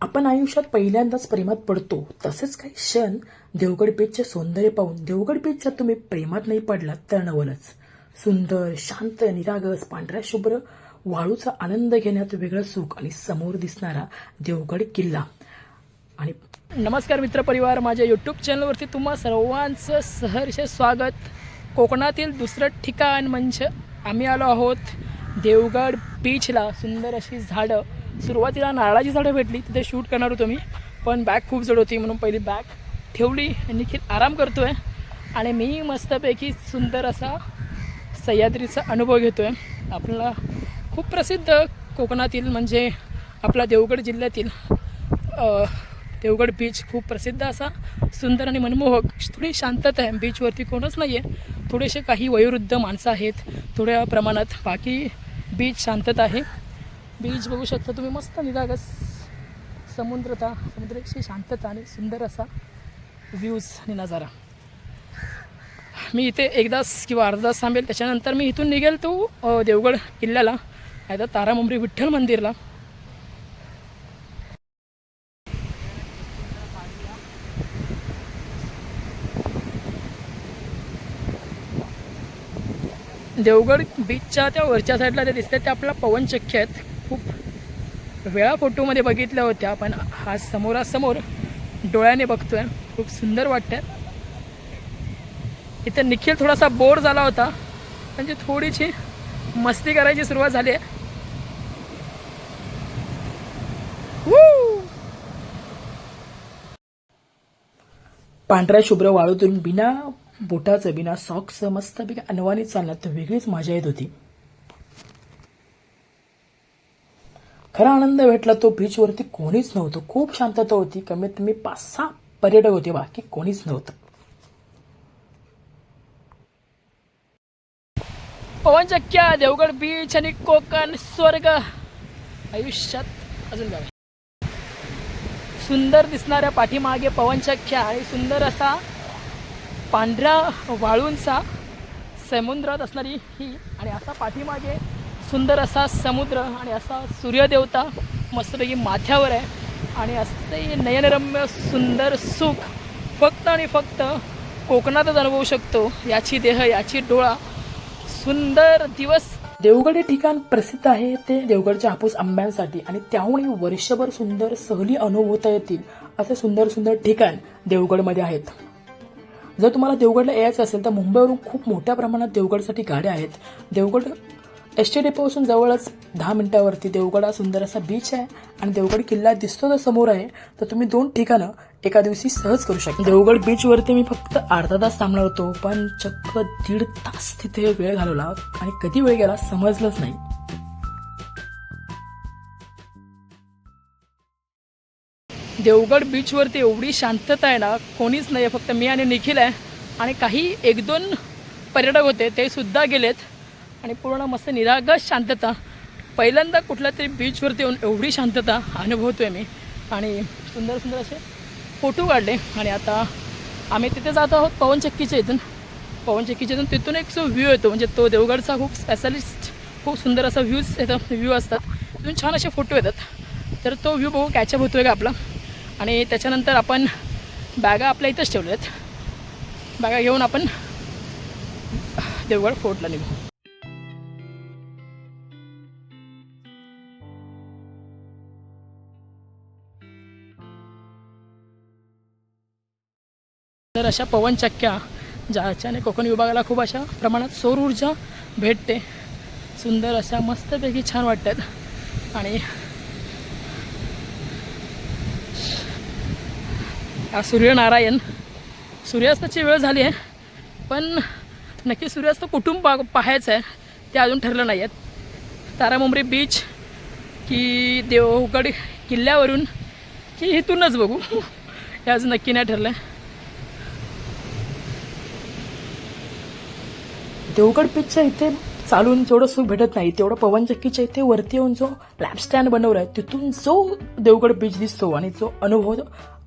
आपण आयुष्यात पहिल्यांदाच प्रेमात पडतो तसेच काही क्षण देवगड बीचचे सौंदर्य पाहून देवगड बीचच्या तुम्ही प्रेमात नाही पडलात तर नवलच. सुंदर शांत निरागस पांढऱ्या शुभ्र वाळूचा आनंद घेण्यात वेगळं सुख आणि समोर दिसणारा देवगड किल्ला. आणि नमस्कार मित्रपरिवार माझ्या यूट्यूब चॅनलवरती तुम्हा सर्वांचं सहर्ष स्वागत. कोकणातील दुसरं ठिकाण म्हणजे आम्ही आलो आहोत देवगड बीचला सुंदर अशी झाडं सुरुवातीला नारळाची झाडं भेटली तिथे शूट करणार होतो मी. पण बॅग खूप जड होती म्हणून पहिली बॅग ठेवली निखिल आराम करतो आहे आणि मी मस्तपैकी सुंदर असा सह्याद्रीचा अनुभव घेतो आहे आपल्याला खूप प्रसिद्ध कोकणातील म्हणजे आपला देवगड जिल्ह्यातील देवगड बीच खूप प्रसिद्ध असा सुंदर आणि मनमोहक थोडी शांतता आहे. बीचवरती कोणच नाही आहे थोडेसे काही वयोवृद्ध माणसं आहेत थोड्या प्रमाणात. बाकी बीच शांतता आहे. बीच बघू शकता तुम्ही मस्त निरागस समुद्रता समुद्राची शांतता आणि सुंदर असा व्ह्यूज आणि नजारा. मी इथे एकदाच किंवा अर्धा थांबेल त्याच्यानंतर मी इथून निघेल तो देवगड किल्ल्याला नाही तर तारामुंबरी विठ्ठल मंदिरला. देवगड बीचच्या त्या वरच्या साईडला जे दिसतात ते आपल्याला पवनचक्की आहेत. वेळा फोटोमध्ये बघितल्या होत्या पण हा समोरासमोर डोळ्याने बघतोय. खूप सुंदर वाटतंय. इथे निखिल थोडासा बोर झाला होता. म्हणजे थोडीशी मस्ती करायची सुरुवात झाली आहे. पांढऱ्या शुभ्र वाळूतून बिना बोटाचं बिना सॉक्सचं मस्तपैकी अनवाणी चालण्यात तर वेगळीच मजा येत होती. खरा आनंद भेटला तो बीचवरती कोणीच नव्हतं. खूप शांतता होती. कमीत कमी पाच सहा पर्यटक होते. बाकी कोणीच नव्हतं. पवनचक्क्या देवगड बीच आणि कोकण स्वर्ग. आयुष्यात अजून जाऊ सुंदर दिसणाऱ्या पाठीमागे पवनचक्क्या आणि सुंदर असा पांढऱ्या वाळूंचा समुद्रात असणारी ही आणि असा पाठीमागे सुंदर असा समुद्र आणि असा सूर्यदेवता मस्तपैकी माथ्यावर आहे. आणि असे नयनरम्य सुंदर सुख फक्त आणि फक्त कोकणातच अनुभवू शकतो. याची देह याची डोळा सुंदर दिवस. देवगड हे ठिकाण प्रसिद्ध आहे ते देवगडच्या हापूस आंब्यांसाठी आणि त्याहूनही वर्षभर सुंदर सहली अनुभवता येतील असे सुंदर सुंदर ठिकाण देवगडमध्ये आहेत. जर तुम्हाला देवगडला यायचं असेल तर मुंबईवरून खूप मोठ्या प्रमाणात देवगडसाठी गाड्या आहेत. देवगड एस टी डेपोपासून जवळच दहा मिनिटावरती देवगड हा सुंदर असा बीच आहे आणि देवगड किल्ला दिसतो तर समोर आहे तर तुम्ही दोन ठिकाणं एका दिवशी सहज करू शकता. देवगड बीचवरती मी फक्त अर्धा तास थांबणार होतो पण चक्क दीड तास तिथे वेळ घालवला आणि कधी वेळ गेला समजलंच नाही. देवगड बीचवरती एवढी शांतता आहे ना कोणीच नाही आहे फक्त मी आणि निखिल आहे. आणि काही एक दोन पर्यटक होते ते सुद्धा गेलेत. आणि पूर्ण मस्त निरागस शांतता. पहिल्यांदा कुठल्या तरी बीचवरती येऊन एवढी शांतता अनुभवतोय मी. आणि सुंदर सुंदर असे फोटो काढले. आणि आता आम्ही तिथे जात आहोत पवनचक्कीच्या इथून. पवनचक्कीच्या इथून तिथून एक जो व्ह्यू येतो म्हणजे तो देवगडचा खूप स्पेशलिस्ट खूप सुंदर असा व्ह्यूज येतात व्ह्यू असतात. तिथून छान असे फोटो येतात. तर तो व्ह्यू बघू कॅचअप होतो आहे का आपला. आणि त्याच्यानंतर आपण बॅगा आपल्या इथंच ठेवल्या आहेत बॅगा घेऊन आपण देवगड फोर्टला निघू. तर अशा पवनचक्क्या ज्याच्याने कोकण विभागाला खूप अशा प्रमाणात सौर ऊर्जा भेटते. सुंदर अशा मस्तपैकी छान वाटतात. आणि सूर्यनारायण. सूर्यास्ताची वेळ झाली आहे. पण नक्की सूर्यास्त कुठून पा पाहायचं आहे ते अजून ठरलं नाही आहेत तारामुंबरी बीच की देवगड किल्ल्यावरून की इथूनच बघू. हे अजून नक्की नाही ठरलं आहे देवगड बीचच्या इथे चालून जेवढं सुख भेटत नाही तेवढं पवनचक्कीच्या इथे वरती येऊन जो लॅम्प स्टँड बनवला आहे तिथून जो देवगड बीच दिसतो आणि जो अनुभव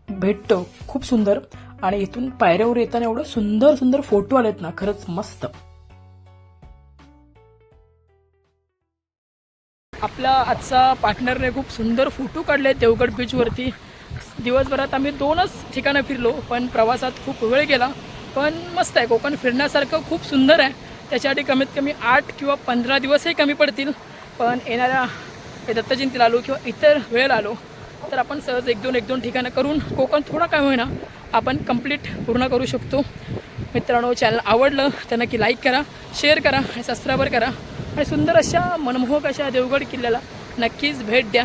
भेटतो खूप सुंदर. आणि इथून पायऱ्यावर येताना एवढं सुंदर सुंदर फोटो आलेत ना खरंच मस्त. आपला आजचा पार्टनरने खूप सुंदर फोटो काढले देवगड बीचवरती दिवसभरात आम्ही दोनच ठिकाणं फिरलो पण प्रवासात खूप वेळ गेला. पण मस्त आहे कोकण फिरण्यासारखं खूप सुंदर आहे. त्याच्यासाठी कमीत कमी आठ किंवा पंधरा दिवसही कमी पडतील. पण येणाऱ्या दत्तजयंतीला आलो किंवा इतर वेळेला आलो तर आपण सहज एक दोन एक दोन ठिकाणं करून कोकण थोडा काय होईना आपण कंप्लीट पूर्ण करू शकतो. मित्रांनो चॅनल आवडलं तर नक्की लाईक करा शेअर करा आणि सबस्क्राईबर करा. आणि सुंदर अशा मनमोहक अशा देवगड किल्ल्याला नक्कीच भेट द्या.